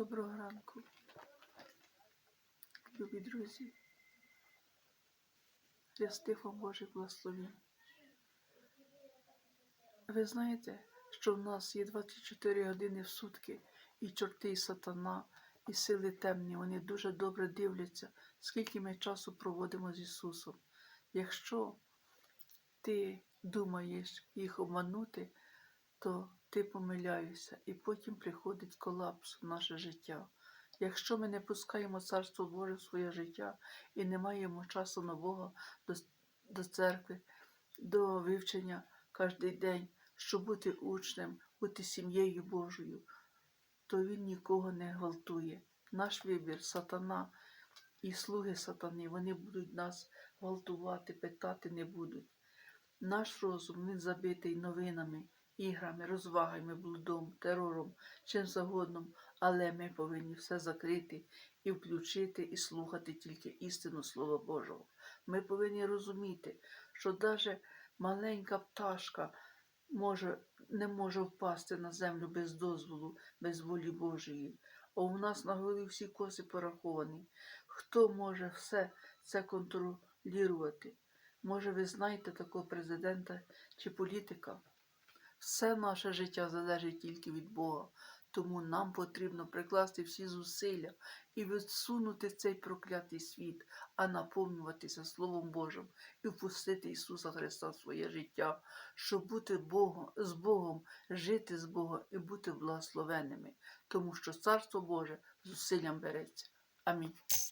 Доброго ранку, любі друзі. Рястих вам Божих благословень. Ви знаєте, що в нас є 24 години в сутки, і чорти, і сатана, і сили темні, вони дуже добре дивляться, скільки ми часу проводимо з Ісусом. Якщо ти думаєш їх обманути, то ти помиляєшся, і потім приходить колапс в наше життя. Якщо ми не пускаємо Царство Боже в своє життя і не маємо часу на Бога до, до церкви, до вивчення кожен день, щоб бути учнем, бути сім'єю Божою, то Він нікого не гвалтує. Наш вибір, сатана і слуги сатани, вони будуть нас гвалтувати, питати не будуть. Наш розум він забитий новинами, іграми, розвагами, блудом, терором, чим завгодно, але ми повинні все закрити і включити, і слухати тільки істину Слова Божого. Ми повинні розуміти, що навіть маленька пташка може, не може впасти на землю без дозволу, без волі Божої. А у нас на голові всі коси пораховані. Хто може все це контролювати? Може, ви знаєте такого президента чи політика? Все наше життя залежить тільки від Бога. Тому нам потрібно прикласти всі зусилля і відсунути цей проклятий світ, а наповнюватися Словом Божим і впустити Ісуса Христа в своє життя, щоб бути Богом, з Богом, жити з Богом і бути благословенними, тому що Царство Боже зусиллям береться. Амінь.